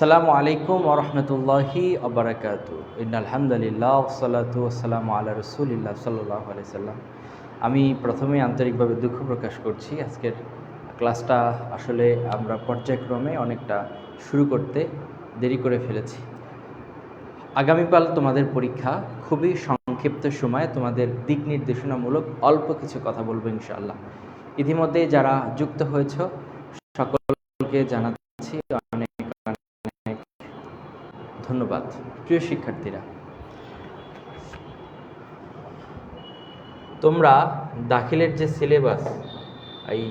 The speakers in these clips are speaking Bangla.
সালামু আলাইকুম ওরহমতুল্লাহি আবরাকাত আলহামদুলিল্লাহ সালাতু সালাম আল্লাহ রসুলিল্লাহ সাল্লাহ আলি সাল্লাম আমি প্রথমেই আন্তরিকভাবে দুঃখ প্রকাশ করছি। আজকের ক্লাসটা আসলে আমরা পর্যায়ক্রমে অনেকটা শুরু করতে দেরি করে ফেলেছি। আগামীকাল তোমাদের পরীক্ষা খুবই সংক্ষিপ্ত সময়ে তোমাদের দিক নির্দেশনামূলক অল্প কিছু কথা বলব ইনশাআল্লাহ। ইতিমধ্যে যারা যুক্ত হয়েছ, সকলকে জানাচ্ছি ধন্যবাদ প্রিয় শিক্ষার্থীরা। তোমরা দাখিলের যে সিলেবাস এই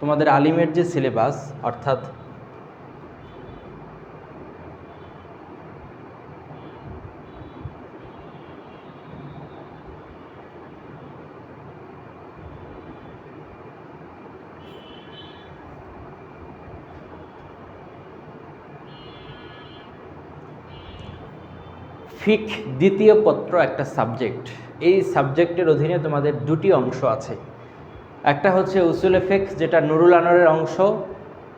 তোমাদের আলিমের যে সিলেবাস অর্থাৎ ফিক দ্বিতীয় পত্র একটা সাবজেক্ট এই সাবজেক্টের অধীনে তোমাদের দুটি অংশ আছে। একটা হচ্ছে উসুলে ফেক যেটা নুরুল আনোয়ারের অংশ।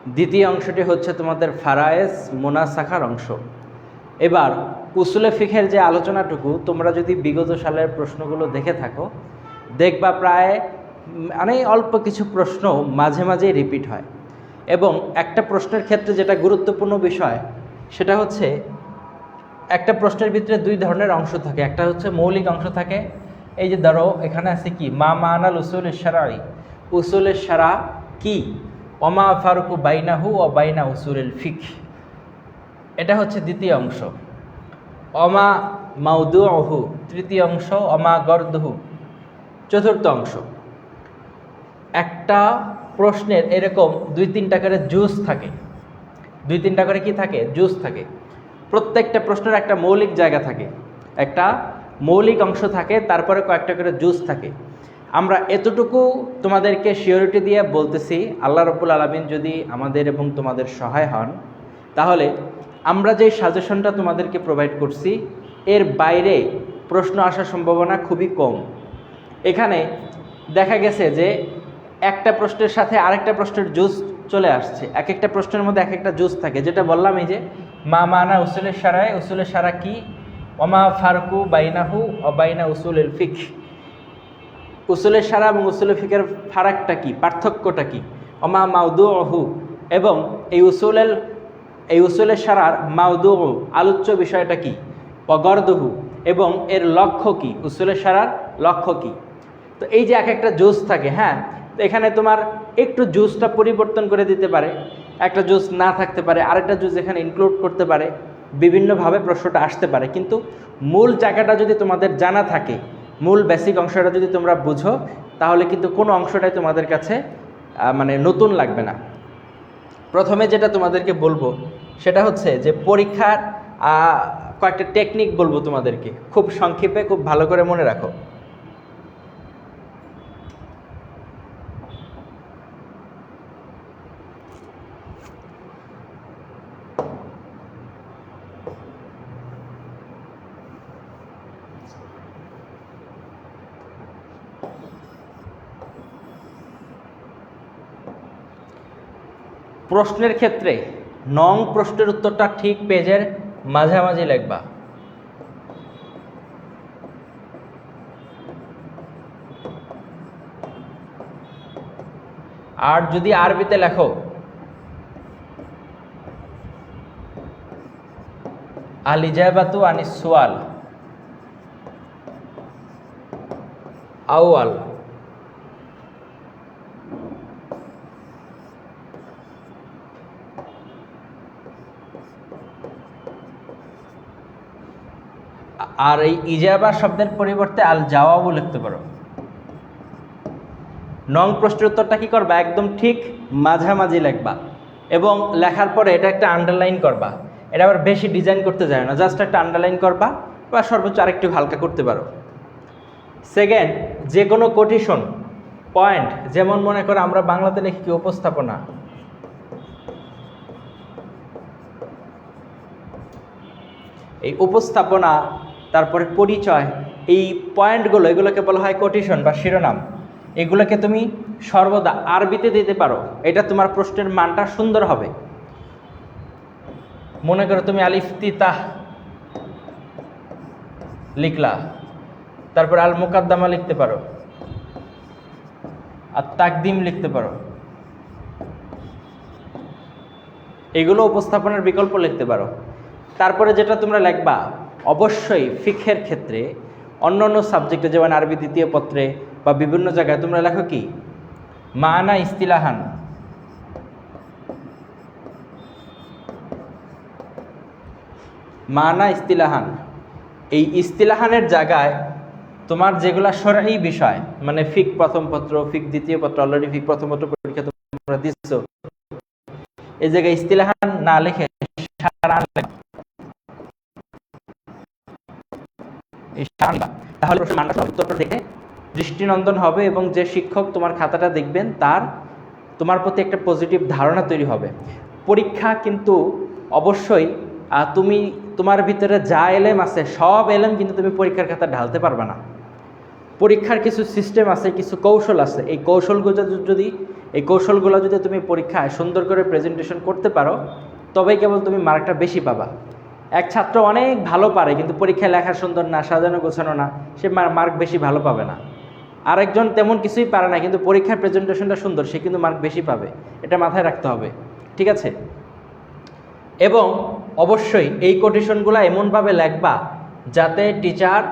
দ্বিতীয় অংশটি হচ্ছে তোমাদের ফারায়েস মোনাসাখার অংশ। এবার, উসুলে ফিখের যে আলোচনাটুকু, তোমরা যদি বিগত সালের প্রশ্নগুলো দেখে থাকো, দেখবা প্রায় মানে অল্প কিছু প্রশ্ন মাঝে মাঝেই রিপিট হয়। এবং একটা প্রশ্নের ক্ষেত্রে যেটা গুরুত্বপূর্ণ বিষয়, সেটা হচ্ছে একটা প্রশ্নের ভিতরে দুই ধরনের অংশ থাকে। একটা হচ্ছে মৌলিক অংশ থাকে। এই যে ধরো এখানে আছে কি? মা মানাল উসুল সারাই উসুল সারা কি? অমা ফারুকু বাইনাহু ও বাইনা উসুল ফিক। এটা হচ্ছে দ্বিতীয় অংশ। অমা মাউদু অহু তৃতীয় অংশ। অমা গর্দহু। চতুর্থ অংশ। একটা প্রশ্নের এরকম দুই তিনটা করে জুস থাকে। দুই তিনটা করে কি থাকে? জুস থাকে। প্রত্যেকটা প্রশ্নের একটা মৌলিক জায়গা থাকে। একটা মৌলিক অংশ থাকে, তারপরে কয়েকটা করে জুস থাকে। আমরা এতটুকু তোমাদেরকে শিওরিটি দিয়ে বলতেছি, আল্লাহ রব্বুল আলমিন যদি আমাদের এবং তোমাদের সহায় হন, তাহলে আমরা যে সাজেশনটা তোমাদেরকে প্রোভাইড করছি, এর বাইরে প্রশ্ন আসার সম্ভাবনা খুবই কম। এখানে দেখা গেছে যে একটা প্রশ্নের সাথে আরেকটা প্রশ্নের জুস চলে আসছে। এক একটা প্রশ্নের মধ্যে এক একটা জুস থাকে। যেটা বললাম এই যে মা মানা উসুলের সারায়, উসুলের সারা কি? অমা ফারকু বাইনাহু অবাইনা উসুল এল ফিক। উসুলের সারা এবং উসুলের ফিকের ফারাকটা কি? পার্থক্যটা কি? অমা মাউদু অহু এবং এই উসুলের এই উসুলের সারার মাউদু আলোচ্য বিষয়টা কি? অগর্দহু। এবং এর লক্ষ্য কি? উসুলের সারার লক্ষ্য কি? তো এই যে এক একটা জুস থাকে হ্যাঁ? তো এখানে তোমার একটু জুসটা পরিবর্তন করে দিতে পারে। একটা জুস না থাকতে পারে, আরেকটা জুস এখানে ইনক্লুড করতে পারে, বিভিন্নভাবে প্রশ্নটা আসতে পারে। কিন্তু মূল জায়গাটা যদি তোমাদের জানা থাকে, মূল বেসিক অংশটা যদি তোমরা বুঝো, তাহলে কিন্তু কোনো অংশটাই তোমাদের কাছে মানে নতুন লাগবে না। প্রথমে যেটা তোমাদেরকে বলব, সেটা হচ্ছে যে পরীক্ষার কয়েকটা টেকনিক বলব তোমাদেরকে। খুব সংক্ষেপে, খুব ভালো করে মনে রাখো। প্রশ্নের ক্ষেত্রে নং প্রশ্নের উত্তরটা ঠিক পেজের মাঝামাঝি লিখবা। আর যদি আরবিতে লেখো আলিজাবাতু আনিস সোয়াল আউয়াল। আর এই ইজাবা শব্দের পরিবর্তে আল জাওয়াবও লিখতে পারো। নং প্রশ্নের উত্তরটা কী করবা? একদম ঠিক মাঝামাঝি লিখবা। এবং লেখার পরে এটা একটা আন্ডারলাইন করবা। এটা আবার বেশি ডিজাইন করতে যায় না জাস্ট একটা আন্ডারলাইন করবা বা সর্বোচ্চ আরেকটু হালকা করতে পারো। সেকেন্ড যে কোনো কোটিশন পয়েন্ট যেমন মনে করো আমরা বাংলাতে লিখি কি উপস্থাপনা। এই উপস্থাপনা তারপরে পরিচয়, এই পয়েন্টগুলো, এগুলোকে বলা হয় কোটিশন বা শিরোনাম। এগুলোকে তুমি সর্বদা আরবিতে দিতে পারো। এটা তোমার প্রশ্নের মানটা সুন্দর হবে। মনে করো তুমি আলিফ তিতাহ লিখলা। তারপর আল মুকাদ্দামা লিখতে পারো। আর তাকদিম লিখতে পারো। এগুলো উপস্থাপনের বিকল্প লিখতে পারো। তারপরে যেটা তোমরা লিখবা অবশ্যই ফিখের ক্ষেত্রে অন্য অন্য সাবজেক্টে যেমন আরবি দ্বিতীয় পত্রে বা বিভিন্ন জায়গায়, তোমরা লেখো কি? মানা ইস্তিলাহান। মানা ইস্তিলাহান। এই ইস্তিলাহানের জায়গায় তোমার যেগুলা সরাই বিষয় মানে ফিক প্রথম পত্র, ফিক দ্বিতীয় পত্র অলরেডি ফিক প্রথম পত্র পরীক্ষা তোমরা দিচ্ছ এই জায়গায় ইস্তিলাহান না লিখে সারান লেখা। এই তাহলে প্রশ্ন মানটা উত্তরটা দেখে দৃষ্টিনন্দন হবে এবং যে শিক্ষক তোমার খাতাটা দেখবেন, তার তোমার প্রতি একটা পজিটিভ ধারণা তৈরি হবে। পরীক্ষা কিন্তু অবশ্যই তুমি তোমার ভিতরে যা এলেম আছে, সব এলেম কিন্তু তুমি পরীক্ষার খাতা ঢালতে পারবে না। পরীক্ষার কিছু সিস্টেম আছে, কিছু কৌশল আছে। এই কৌশলগুলো যদি, এই কৌশলগুলো যদি তুমি পরীক্ষায় সুন্দর করে প্রেজেন্টেশন করতে পারো, তবেই কেবল তুমি মার্কটা বেশি পাবা। এক ছাত্র অনেক ভালো পারে, কিন্তু পরীক্ষায় লেখা সুন্দর না, সাজানো গোছানো না, সে মার্ক বেশি ভালো পাবে না। আরেকজন তেমন কিছুই পারে না, কিন্তু পরীক্ষার প্রেজেন্টেশনটা সুন্দর, সে কিন্তু মার্ক বেশি পাবে। এটা মাথায় রাখতে হবে, ঠিক আছে? এবং অবশ্যই এই কোটেশনগুলো এমনভাবে লেখবা যাতে টিচার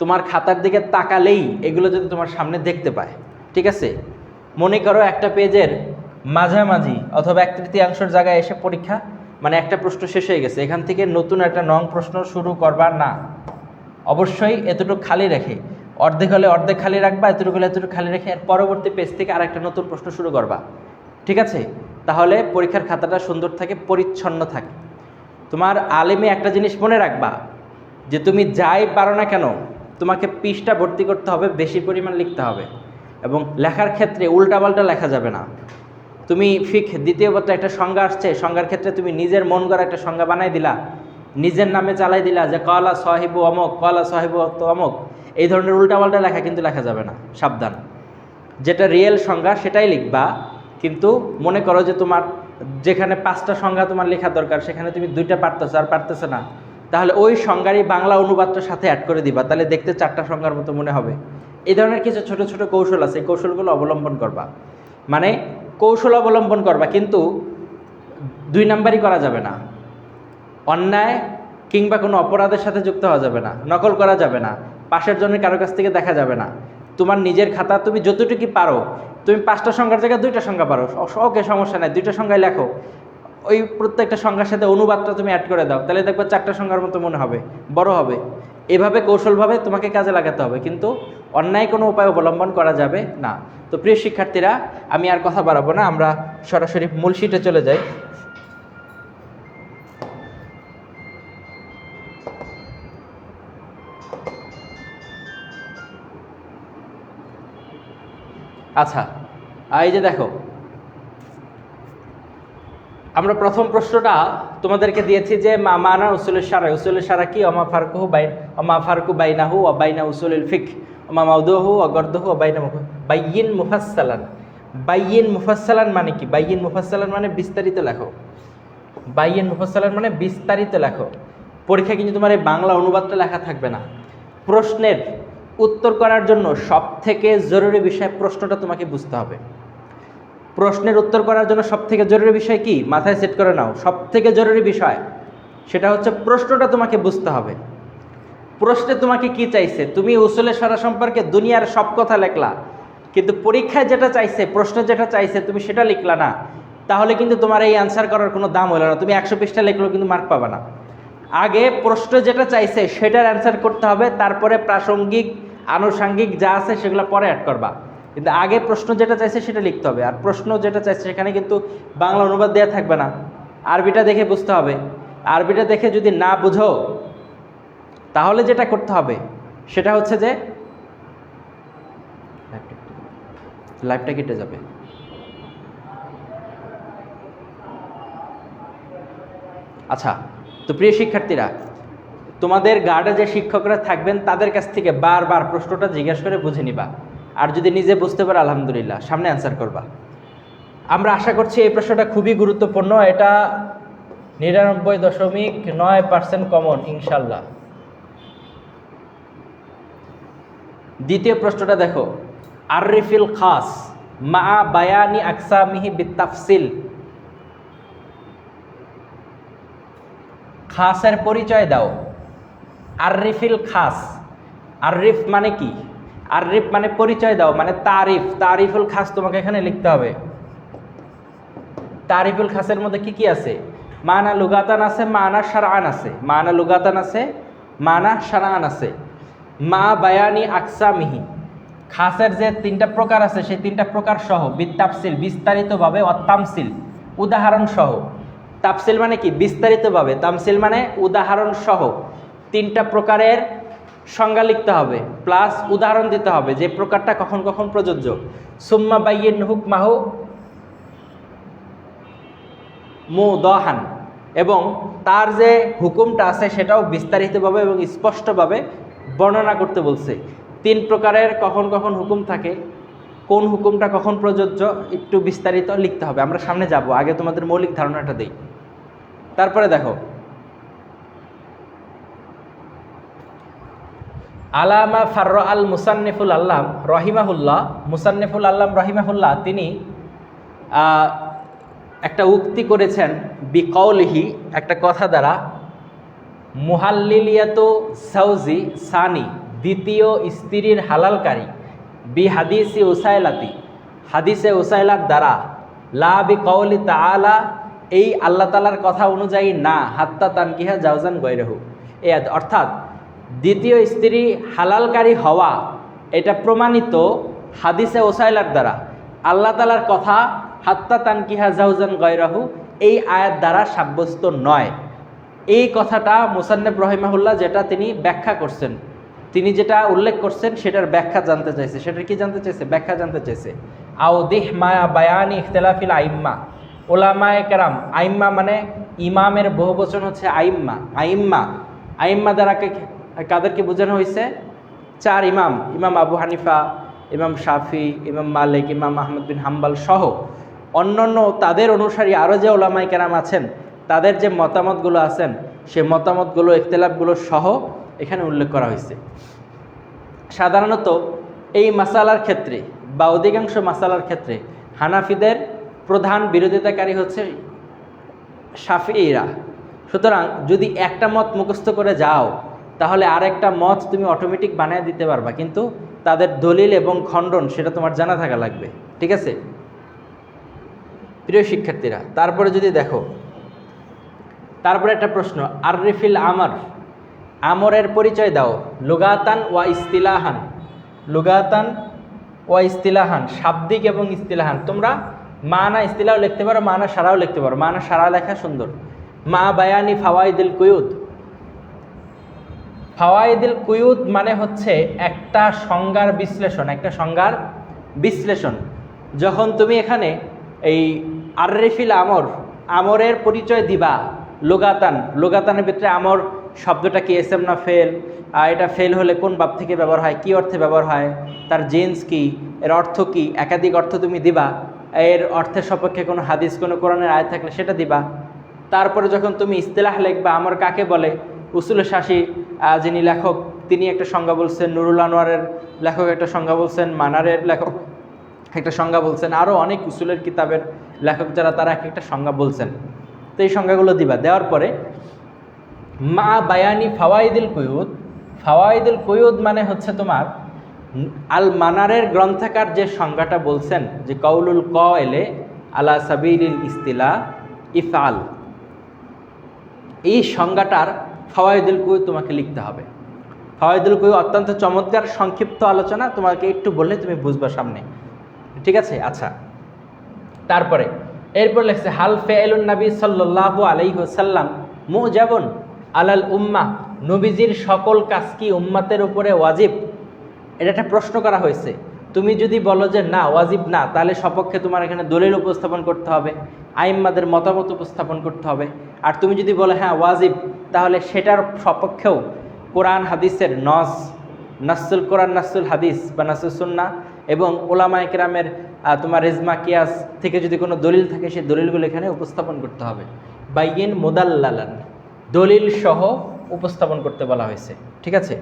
তোমার খাতার দিকে তাকালেই এগুলো যদি তোমার সামনে দেখতে পায়, ঠিক আছে? মনে করো একটা পেজের মাঝামাঝি অথবা এক তৃতীয়াংশের জায়গায় এসে পরীক্ষা মানে একটা প্রশ্ন শেষ হয়ে গেছে, এখান থেকে নতুন একটা নং প্রশ্ন শুরু করবার না। অবশ্যই এতটুকু খালি রেখে, অর্ধেক হলে অর্ধেক খালি রাখবা, এতটুকু হলে এতটুকু খালি রেখে আর পরবর্তী পেজ থেকে আর একটা নতুন প্রশ্ন শুরু করবা। ঠিক আছে? তাহলে পরীক্ষার খাতাটা সুন্দর থাকে, পরিচ্ছন্ন থাকে। তোমার আলেমে একটা জিনিস মনে রাখবা, যে তুমি যাই পারো না কেন, তোমাকে পিসটা ভর্তি করতে হবে, বেশি পরিমাণ লিখতে হবে। এবং লেখার ক্ষেত্রে উল্টাপাল্টা লেখা যাবে না। তুমি ফিক দ্বিতীয় পত্রে একটা সংজ্ঞা আসছে, সংজ্ঞার ক্ষেত্রে তুমি নিজের মন গড়া একটা সংজ্ঞা বানাই দিলা, নিজের নামে চালাই দিলা যে কলা সাহেব অমক, কলা সাহেব তো অমক। এই ধরনের উল্টাপাল্টা লেখা কিন্তু লেখা যাবে না, সাবধান। যেটা রিয়েল সংজ্ঞা সেটাই লিখবা, কিন্তু মনে করো যে তোমার যেখানে পাঁচটা সংজ্ঞা তোমার লেখা দরকার, সেখানে তুমি দুইটা পারতেছো আর পারতেছো না। তাহলে ওই সংজ্ঞারই বাংলা অনুবাদটার সাথে অ্যাড করে দিবা, তাহলে দেখতে চারটা সংজ্ঞার মতো মনে হবে। এই ধরনের কিছু ছোট ছোট কৌশল আছে, এই কৌশলগুলো অবলম্বন করবা। মানে কৌশল অবলম্বন করবা, কিন্তু দুই নাম্বারই করা যাবে না। অন্যায় কিংবা কোনো অপরাধের সাথে যুক্ত হওয়া যাবে না, নকল করা যাবে না, পাশের জনের কারও কাছ থেকে দেখা যাবে না। তোমার নিজের খাতা তুমি যতটুকু পারো, তুমি পাঁচটা সংখ্যার জায়গায় দুইটা সংখ্যা পারো। ওকে, সমস্যা নাই, দুইটা সংখ্যায় লেখো। ওই প্রত্যেকটা সংখ্যার সাথে অনুবাদটা তুমি অ্যাড করে দাও, তাহলে দেখবে চারটা সংখ্যার মতো মনে হবে, বড় হবে। এভাবে কৌশলভাবে তোমাকে কাজে লাগাতে হবে, কিন্তু অন্যায় কোনো উপায় অবলম্বন করা যাবে না। তো প্রিয় শিক্ষার্থীরা, আমি আর কথা বাড়াবো না, আমরা সরাসরি মূল শিটে চলে যাই। আচ্ছা এই যে দেখো, আমরা প্রথম প্রশ্নটা তোমাদেরকে দিয়েছি যে মা, মানা উসুলের সারা উসুলের সারা কি? অমা ফারকুহু বাই, অমা ফারকু বাইনাহু ও বাইনা উসুলুল ফিক, অমা মাউদুহু, অগর্দহু ও বাইনা মুফ- বাইয়িন মুফাসসালান। বাইয়িন মুফাসসালান মানে কি? বাইয়িন মুফাসসালান মানে বিস্তারিত লেখো। বাইয়িন মুফাসসালান মানে বিস্তারিত লেখো। পরীক্ষায় কিন্তু তোমার এই বাংলা অনুবাদটা লেখা থাকবে না। প্রশ্নের উত্তর করার জন্য সব থেকে জরুরি বিষয় প্রশ্নটা তোমাকে বুঝতে হবে। প্রশ্নের উত্তর করার জন্য সব থেকে জরুরি বিষয় কি? মাথায় সেট করে নাও। সব থেকে জরুরি বিষয় সেটা হচ্ছে প্রশ্নটা তোমাকে বুঝতে হবে। প্রশ্নে তোমাকে কি চাইছে? তুমি উসুলের সারা সম্পর্কে দুনিয়ার সব কথা লেখলা। কিন্তু পরীক্ষায় যেটা চাইছে, প্রশ্ন যেটা চাইছে, তুমি সেটা লিখলা না, তাহলে কিন্তু তোমার এই অ্যান্সার করার কোনো দাম হলো না। তুমি একশো পৃষ্ঠা লিখলেও কিন্তু মার্ক পাবে না। আগে প্রশ্ন যেটা চাইছে, সেটার অ্যান্সার করতে হবে, তারপরে প্রাসঙ্গিক, আনুষাঙ্গিক যা আছে সেগুলো পরে অ্যাড করবা। কিন্তু আগে প্রশ্ন যেটা চাইছে, সেটা লিখতে হবে। আর প্রশ্ন যেটা চাইছে, সেখানে কিন্তু বাংলা অনুবাদ দেওয়া থাকবে না। আরবিটা দেখে বুঝতে হবে। আরবিটা দেখে যদি না বুঝো, তাহলে যেটা করতে হবে, সেটা হচ্ছে যে লাইভটা কেটে যাবে। আচ্ছা তো প্রিয় শিক্ষার্থীরা, তোমাদের গার্ডে যে শিক্ষকরা থাকবেন, তাদের কাছ থেকে বারবার প্রশ্নটা জিজ্ঞাসা করে বুঝে নিবা। আর যদি নিজে বুঝতে পারো, আলহামদুলিল্লাহ, সামনে অ্যান্সার করবা। আমরা আশা করছি এই প্রশ্নটা খুবই গুরুত্বপূর্ণ। এটা নিরানব্বই দশমিক নয় পার্সেন্ট কমন ইনশাল্লাহ। দ্বিতীয় প্রশ্নটা দেখো। আরিফিল খাস মা বায়ানি আকসামিহি বিতাফসিল। খাসের পরিচয় দাও। আরিফিল খাস। আরিফ মানে কি? আরিফ মানে পরিচয় দাও মানে তারিফ। তারিফুল খাস তোমাকে এখানে লিখতে হবে। তারিফুল খাসের মধ্যে কি কি আছে? মানা লুগাতান আছে, মানা সারান আছে। মানা লুগাতান আছে, মানা সারান আছে। মা বায়ানি আকসামিহি। খাসের যে তিনটা প্রকার আছে, সেই তিনটা প্রকার সহ বিতাপসিল বিস্তারিতভাবে অত্তামসিল উদাহরণ সহ তাপসিল মানে কি? বিস্তারিতভাবে। তামসিল মানে উদাহরণ সহ তিনটা প্রকারের সংজ্ঞা লিখতে হবে, প্লাস উদাহরণ দিতে হবে, যে প্রকারটা কখন কখন প্রযোজ্য। সুম্মা বাইয়ের হুক মাহু মু দহান এবং তার যে হুকুমটা আছে, সেটাও বিস্তারিতভাবে এবং স্পষ্টভাবে বর্ণনা করতে বলছে। তিন প্রকারের কখন কখন হুকুম থাকে, কোন হুকুমটা কখন প্রযোজ্য, একটু বিস্তারিত লিখতে হবে। আমরা সামনে যাব, আগে তোমাদের মৌলিক ধারণাটা দেই। তারপরে দেখো। আলামা ফার্র আল মুসান্নিফুল আল্লাম রহিমাহুল্লাহ, মুসান্নিফুল আল্লাম রহিমাহুল্লাহ তিনি একটা উক্তি করেছেন বিকৌলিহি একটা কথা দ্বারা, মুহাল্লিলিয়াত সাউজি সানি। দ্বিতীয় স্ত্রীর হালালকারী বি হাদিসি উসাইলাতি, হাদিসে উসাইলার দ্বারা, লা বি কৌলি তাআলা, এই আল্লাহ তালার কথা অনুযায়ী না, হাত্তা তানকিহা জাউজান গৈরহু এ অর্থাৎ দ্বিতীয় স্ত্রী হালালকারী হওয়া, এটা প্রমাণিত হাদিসে ওসাইলার দ্বারা। আল্লাহ তালার কথা হাত্তা তানকিহা জাউজান গৈরাহু এই আয়াত দ্বারা সাব্যস্ত নয়। এই কথাটা মুসান্নেব রহিমাহুল্লাহ যেটা তিনি ব্যাখ্যা করছেন। তিনি যেটা উল্লেখ করছেন, সেটার ব্যাখ্যা জানতে চাইছে। সেটার কি জানতে চাইছে? ব্যাখ্যা জানতে চাইছে। আও দিহ মায়া বায়ানি ইখতলাফিল আইম্মা। ওলামায়ে কেরাম, আইম্মা মানে ইমামের বহু বচন হচ্ছে আইম্মা। আইম্মা। আইম্মা দ্বারা কাদেরকে বোঝানো হয়েছে? চার ইমাম। ইমাম আবু হানিফা, ইমাম শাফি, ইমাম মালিক, ইমাম আহমদ বিন হাম্বাল সহ অন্যান্য তাদের অনুসারী আরও যে ওলামাই কেরাম আছেন, তাদের যে মতামতগুলো আছেন, সে মতামতগুলো, ইখতলাফগুলো সহ এখানে উল্লেখ করা হয়েছে। সাধারণত এই মাসালার ক্ষেত্রে বা অধিকাংশ মাসালার ক্ষেত্রে হানাফিদের প্রধান বিরোধিতাকারী হচ্ছে সাফিরা সুতরাং যদি একটা মত মুখস্থ করে যাও, তাহলে আর একটা মত তুমি অটোমেটিক বানিয়ে দিতে পারবা, কিন্তু তাদের দলিল এবং খণ্ডন সেটা তোমার জানা থাকা লাগবে, ঠিক আছে? প্রিয় শিক্ষার্থীরা, তারপরে যদি দেখো, তারপরে একটা প্রশ্ন, আররিফিল আমর আমরের পরিচয় দাও। লুগাতান ওয়া ইস্তিলাহান। লুগাতান ওয়া ইস্তিলাহান। শাব্দিক এবং ইস্তিলাহান। তোমরা মানা ইস্তিলাও লিখতে পারো, মানা সারাও লিখতে পারো। মানা সারা লেখা সুন্দর। মা বায়ানি ফাওয়াইদুল কুয়ুদ। ফাওয়াইদুল কুয়ুদ মানে হচ্ছে একটা সংজ্ঞার বিশ্লেষণ, একটা সংজ্ঞার বিশ্লেষণ। যখন তুমি এখানে এই আররিফিল আমর, আমরের পরিচয় দিবা, লোগাতান, লোগাতানের ভিতরে আমর শব্দটা কি? এসএম না ফেল এটা ফেল হলে কোন বাপ থেকে ব্যবহার হয়? কি অর্থে ব্যবহার হয়? তার জেন্স কি? এর অর্থ কি? একাধিক অর্থ তুমি দিবা। এর অর্থের সপক্ষে কোনো হাদিস, কোনো কোরআনের আয় থাকলে সেটা দিবা। তারপরে যখন তুমি ইস্তেলাহ লেখবা, আমার কাকে বলে? উসুল শাসি যিনি লেখক, তিনি একটা সংজ্ঞা বলছেন, নুরুল আনোয়ারের লেখক একটা সংজ্ঞা বলছেন, মানারের লেখক একটা সংজ্ঞা বলছেন আরও অনেক উসুলের কিতাবের লেখক যারা, তারা এক একটা সংজ্ঞা বলছেন। তো এই সংজ্ঞাগুলো দিবা। দেওয়ার পরে মা বায়ানি ফাওয়াইদুল কুয়ুদ ফাওয়াইদুল কুয়ুদ মানে হচ্ছে তোমার আল মানারের গ্রন্থাকার যে সংজ্ঞাটা বলছেন, যে কৌলুল ক এলে আলা সাবিলিল ইস্তিলা ইফআল। এই সংজ্ঞাটার ফাওয়াইদুল কুয়ুদ তোমাকে লিখতে হবে। ফাওয়াইদুল কুয়ুদ অত্যন্ত চমৎকার সংক্ষিপ্ত আলোচনা, তোমাকে একটু বললে তুমি বুঝবা সামনে। ঠিক আছে? আচ্ছা। তারপরে, এরপর লেখছে, হাল ফেলুন নবী সাল্লাহ আলাইসাল্লাম মুজাবন। আলাল উম্মা নবীজির সকল কাজ কি উম্মাতের উপরে ওয়াজিব? এটা একটা প্রশ্ন করা হয়েছে। তুমি যদি বলো যে না, ওয়াজিব না, তাহলে সপক্ষে তোমার এখানে দলিল উপস্থাপন করতে হবে, আইম্মাদের মতামত উপস্থাপন করতে হবে। আর তুমি যদি বলো হ্যাঁ ওয়াজিব, তাহলে সেটার সপক্ষেও কোরআন হাদিসের নস নাসুল কোরআন নাসুল হাদিস বা নাসুল সুন্না এবং ওলামা একরামের তোমার রেজমা কিয়াস থেকে যদি কোনো দলিল থাকে, সেই দলিলগুলো এখানে উপস্থাপন করতে হবে। বাইয়েন মোদাল্লালান। দলিল সহ উপস্থাপন করতে বলা হয়েছে, ঠিক আছে?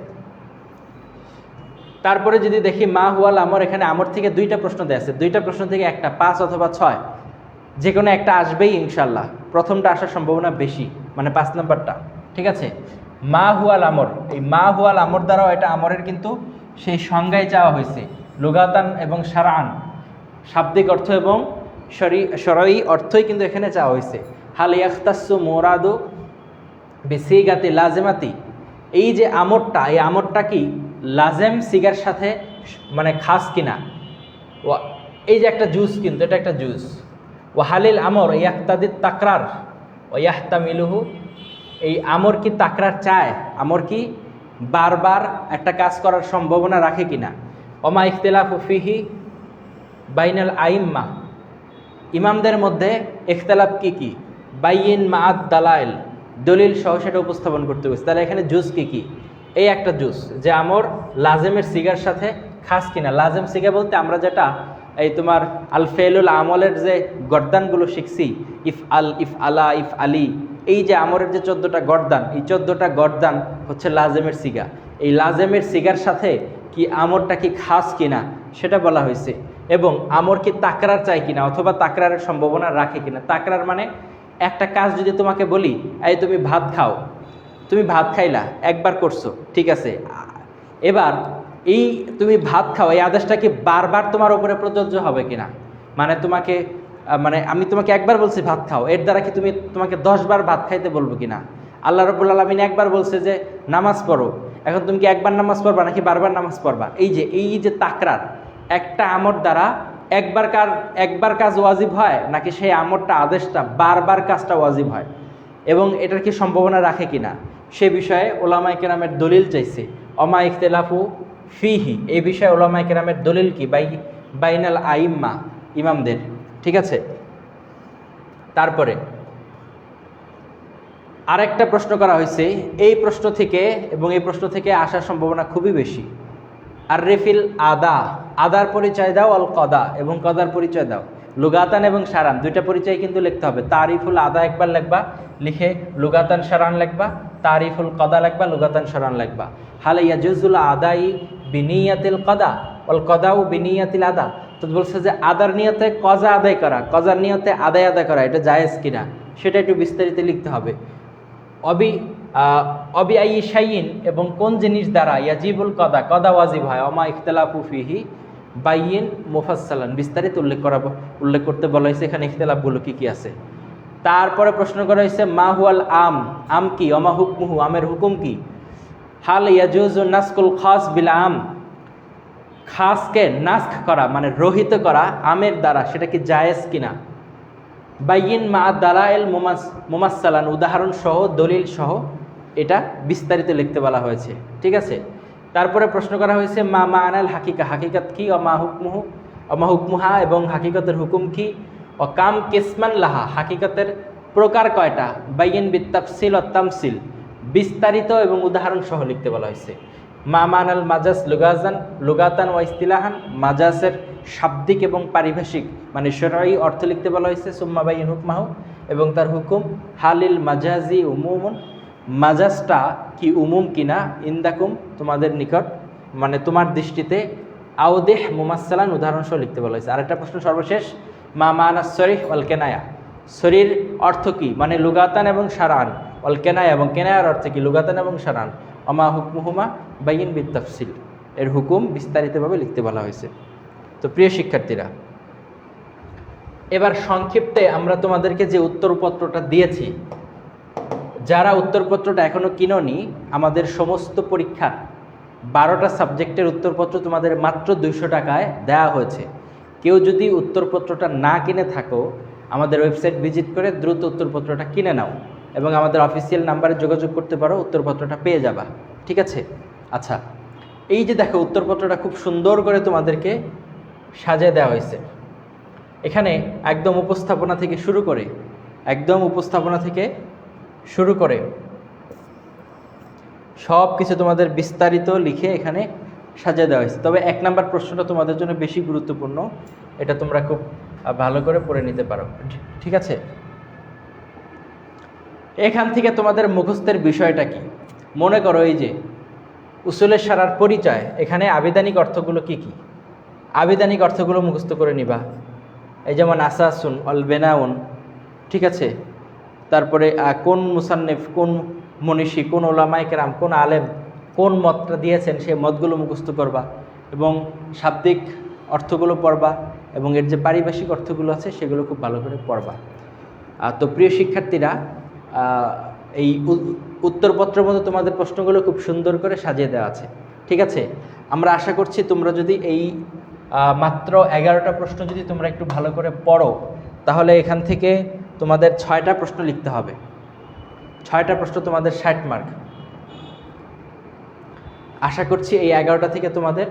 তারপরে যদি দেখি মা হুয়াল আমর এখানে আমর থেকে দুইটা প্রশ্ন দেওয়া আছে। দুইটা প্রশ্ন থেকে একটা পাঁচ অথবা ছয় যে কোনো একটা আসবেই ইনশাল্লাহ প্রথমটা আসার সম্ভাবনা বেশি মানে পাঁচ নাম্বারটা, ঠিক আছে? মা হুয়াল আমর, এই মা হুয়াল আমর দ্বারাও এটা আমরের কিন্তু সেই সংজ্ঞায় চাওয়া হয়েছে। লুগাতান এবং সারান শাব্দিক অর্থ এবং সরি সরই অর্থই কিন্তু এখানে চাওয়া হয়েছে। হাল ইয়াখতাসু মোরাদু বেসিগাতে লাজেমাতি। এই যে আমরটা, এই আমরটা কি লাজেম সিগার সাথে মানে খাস কিনা? ও এই যে একটা জুস কিন্তু, এটা একটা জুস। ও হালিল আমর ইয়াক্তাদির তাকরার ও ইয়াহতা মিলুহু এই আমর কি তাকরার চায়? আমর কি বারবার একটা কাজ করার সম্ভাবনা রাখে কিনা? ওমা ইখতিলাফ ফিহি বাইনাল আইম্মা। ইমামদের মধ্যে ইখতলাফ কি কি? বাইন মাআদ দালাইল। দলিল সহ সেটা উপস্থাপন করতে হয়েছে তাহলে এখানে জুস কি কি? এই একটা জুস যে আমর লাজেমের সিগার সাথে খাস কিনা। লাজেম সিগা বলতে আমরা যেটা, এই তোমার আল ফেলুল আমলের যে গর্দানগুলো শিখছি, ইফ আল, ইফ আলা, ইফ আলী, এই যে আমরের যে চোদ্দোটা গর্দান, এই চোদ্দোটা গর্দান হচ্ছে লাজেমের সিগা। এই লাজেমের সিগার সাথে কি আমরটা কি খাস কিনা, সেটা বলা হয়েছে এবং আমর কি তাকরার চাই কিনা, অথবা তাকরারের সম্ভাবনা রাখে কিনা। তাকরার মানে একটা কাজ যদি তোমাকে বলি, এই তুমি ভাত খাও। তুমি ভাত খাইলা, একবার করছ, ঠিক আছে। এবার এই তুমি ভাত খাও, এই আদেশটা কি বারবার তোমার উপরে প্রযোজ্য হবে কিনা? মানে তোমাকে মানে আমি তোমাকে একবার বলছি ভাত খাও, এর দ্বারা কি তুমি তোমাকে দশবার ভাত খাইতে বলব কিনা? আল্লাহ রবুল আলমিন একবার বলছে যে, নামাজ পড়ো। এখন তুমি কি একবার নামাজ পড়বা নাকি বারবার নামাজ পড়বা? এই যে এই যে তাকরার, একটা আমর দ্বারা একবার কার একবার কাজ ওয়াজিব হয়, নাকি সেই আমরটা, আদেশটা বারবার কাজটা ওয়াজিব হয়? এবং এটার কি সম্ভাবনা রাখে কিনা? সে বিষয়ে ওলামাই কেরামের দলিল চাইছে। অমা ইখতলাফু ফিহি, এই বিষয়ে ওলামাই কেরামের দলিল কি? বাই, বাইনাল আইম্মা, ইমামদের। ঠিক আছে? তারপরে, আরেকটা প্রশ্ন করা হয়েছে। এই প্রশ্ন থেকে এবং এই প্রশ্ন থেকে আসার সম্ভাবনা খুবই বেশি। আর রেফিল আদা, আদার পরিচয় দাও অল কদা, এবং কদার পরিচয় দাও। লুগাতান এবং সারান, দুইটা পরিচয় কিন্তু লিখতে হবে। তারিফুল আদা একবার লিখবা, লিখে লুগাতান সারান লিখবা, তারিফুল কদা লিখবা, লুগাতান সারান লিখবা। হালে ইয়াজুজুল আদাই বিনিয়াতিল কদা অল কদাও বিনিয়াতিল আদা। তো বলছে যে আদার নিয়তে কজা আদায় করা, কজার নিয়তে আদায় আদায় করা, এটা জায়েজ কিনা, সেটা একটু বিস্তারিত লিখতে হবে। অবি অবি আই শাইন এবং কোন জিনিস দ্বারা ইয়াজিবুল কদা কদা ওয়াজিব হয়? অমা ইখতলাফু ফিহি বাইন মুফাসালান বিস্তারিত উল্লেখ করা উল্লেখ করতে বলা হয়েছে এখানে ইখতলাফগুলো কি কি আছে। তারপরে প্রশ্ন করা হয়েছে, মা হুয়াল আম? আম কি? অমা হুকমুহু? আমের হুকুম কি? হাল ইয়াজুজ নাসকুল খাস বিল আম? খাসকে নাস্ক করা মানে রহিত করা আমের দ্বারা, সেটা কি জায়েজ কিনা? বাইন মা দালাইল মোমাস মোমাসালান উদাহরণ সহ দলিল সহ এটা বিস্তারিত লিখতে বলা হয়েছে, ঠিক আছে? তারপরে প্রশ্ন করা হয়েছে, মা মা আনাল হাকিকা, হাকিকাত কি? অমা হুকমুহু অমা হুকমুহা, এবং হাকিকতের হুকুম কি? ও কাম কিসমান লাহা, হাকিকতের প্রকার কয়টা? বাইন বিত্তাফসিল ও তামসিল। বিস্তারিত এবং উদাহরণ সহ লিখতে বলা হয়েছে। মা মানাল মাজাস লুগাজান, লুগাতান ও ইস্তিলাহান। মাজাসের শাব্দিক এবং পারিভাষিক মানে সরাই অর্থ লিখতে বলা হয়েছে সুম্মাবাই হুকমাহ। এবং তার হুকুম, হালিল মাজাজি উমুমুন। মাজাজটা কি উমুম কিনা? ইন্দাকুম, তোমাদের নিকট মানে তোমার দৃষ্টিতে, আউদেহ মুমাসালান উদাহরণসহ লিখতে বলা হয়েছে। আরেকটা প্রশ্ন সর্বশেষ, মা মানা শরীফ অল কেনায়া? শরীর অর্থ কি? মানে লুগাতান এবং সারান। অল কেনায়া এবং কেনায়ার অর্থ কি? লুগাতান এবং সারান। অমা হুকমুহুমা বাইন বিদ তফসিল এর হুকুম বিস্তারিতভাবে লিখতে বলা হয়েছে। তো প্রিয় শিক্ষার্থীরা, এবার সংক্ষিপ্তে আমরা তোমাদেরকে যে উত্তরপত্রটা দিয়েছি যারা উত্তরপত্রটা এখনও কিনোনি, আমাদের সমস্ত পরীক্ষার বারোটা সাবজেক্টের উত্তরপত্র তোমাদের মাত্র দুইশো টাকায় দেওয়া হয়েছে। কেউ যদি উত্তরপত্রটা না কিনে থাকো, আমাদের ওয়েবসাইট ভিজিট করে দ্রুত উত্তরপত্রটা কিনে নাও এবং আমাদের অফিসিয়াল নাম্বারে যোগাযোগ করতে পারো, উত্তরপত্রটা পেয়ে যাবা। ঠিক আছে? আচ্ছা এই যে দেখো উত্তরপত্রটা খুব সুন্দর করে তোমাদেরকে সাজিয়ে দেওয়া হয়েছে। এখানে একদম উপস্থাপনা থেকে শুরু করে, একদম উপস্থাপনা থেকে শুরু করে। সব কিছু তোমাদের বিস্তারিত লিখে এখানে সাজিয়ে দেওয়া হয়েছে। তবে এক নাম্বার প্রশ্নটা তোমাদের জন্য বেশি গুরুত্বপূর্ণ, এটা তোমরা খুব ভালো করে পড়ে নিতে পারো। ঠিক আছে? এখান থেকে তোমাদের মুখস্থের বিষয়টা কি? মনে করো এই যে, উসুলের সারার পরিচয়, এখানে আবিধানিক অর্থগুলো কি কি? আবিধানিক অর্থগুলো মুখস্থ করে নিবা। এই যেমন আসাসুন অল বেনাউন ঠিক আছে? তারপরে কোন মুসান্নেফ, কোন মনীষী, কোন ওলামাইকেরাম কোন আলেম, কোন মতটা দিয়েছেন সেই মতগুলো মুখস্থ করবা এবং শাব্দিক অর্থগুলো পড়বা এবং এর যে পারিভাষিক অর্থগুলো আছে, সেগুলো খুব ভালো করে পড়বা। তো প্রিয় শিক্ষার্থীরা এই উত্তরপত্রের মধ্যে তোমাদের প্রশ্নগুলো খুব সুন্দর করে সাজিয়ে দেওয়া আছে। ঠিক আছে? আমরা আশা করছি তোমরা যদি এই মাত্র এগারোটা প্রশ্ন যদি তোমরা একটু ভালো করে পড়ো, তাহলে এখান থেকে তোমাদের ছয়টা প্রশ্ন লিখতে হবে। ছয়টা প্রশ্ন তোমাদের ষাট মার্ক আশা করছি এই এগারোটা থেকে তোমাদের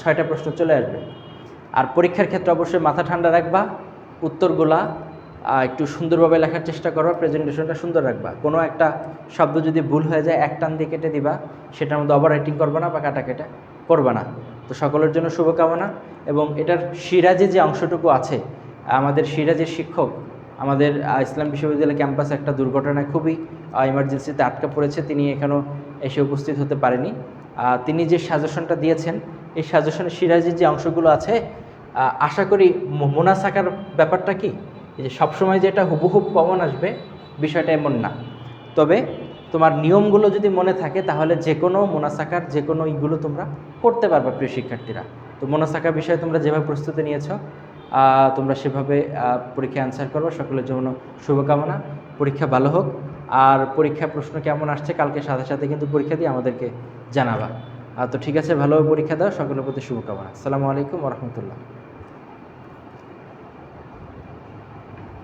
ছয়টা প্রশ্ন চলে আসবে। আর পরীক্ষার ক্ষেত্রে অবশ্যই মাথা ঠান্ডা রাখবা, উত্তরগুলা একটু সুন্দরভাবে লেখার চেষ্টা করবা প্রেজেন্টেশনটা সুন্দর রাখবা। কোনো একটা শব্দ যদি ভুল হয়ে যায়, এক টান দিয়ে কেটে দিবা, সেটার মধ্যে ওভার রাইটিং করবা না বা কাটা কেটে করবা না। তো সকলের জন্য শুভকামনা। এবং এটার সিরাজে যে অংশটুকু আছে, আমাদের সিরাজের শিক্ষক আমাদের ইসলাম বিশ্ববিদ্যালয় ক্যাম্পাস একটা দুর্ঘটনায় খুবই ইমার্জেন্সিতে আটকা পড়েছে। তিনি এখনও এসে উপস্থিত হতে পারেনি। তিনি যে সাজেশনটা দিয়েছেন, এই সাজেশনের সিরাজের যে অংশগুলো আছে আশা করি মোনাসাকার ব্যাপারটা কি? যে সবসময় যে এটা হুবহুব কমন আসবে, বিষয়টা এমন না। তবে তোমার নিয়মগুলো যদি মনে থাকে, তাহলে যে কোনো মোনাসাকার, যে কোনো ইগুলো তোমরা করতে পারবে, প্রিয় শিক্ষার্থীরা। তো মোনাসাকা বিষয়ে তোমরা যেভাবে প্রস্তুতি নিয়েছো তোমরা সেভাবে পরীক্ষায় অ্যান্সার করবে সকলের জন্য শুভকামনা। পরীক্ষা ভালো হোক। আর পরীক্ষা প্রশ্ন কেমন আসছে কালকে সাথে সাথে কিন্তু পরীক্ষা দিয়ে আমাদেরকে জানাবা। তো ঠিক আছে, ভালোভাবে পরীক্ষা দাও। সকলের প্রতি শুভকামনা। আসসালামু আলাইকুম রহমতুল্লাহ।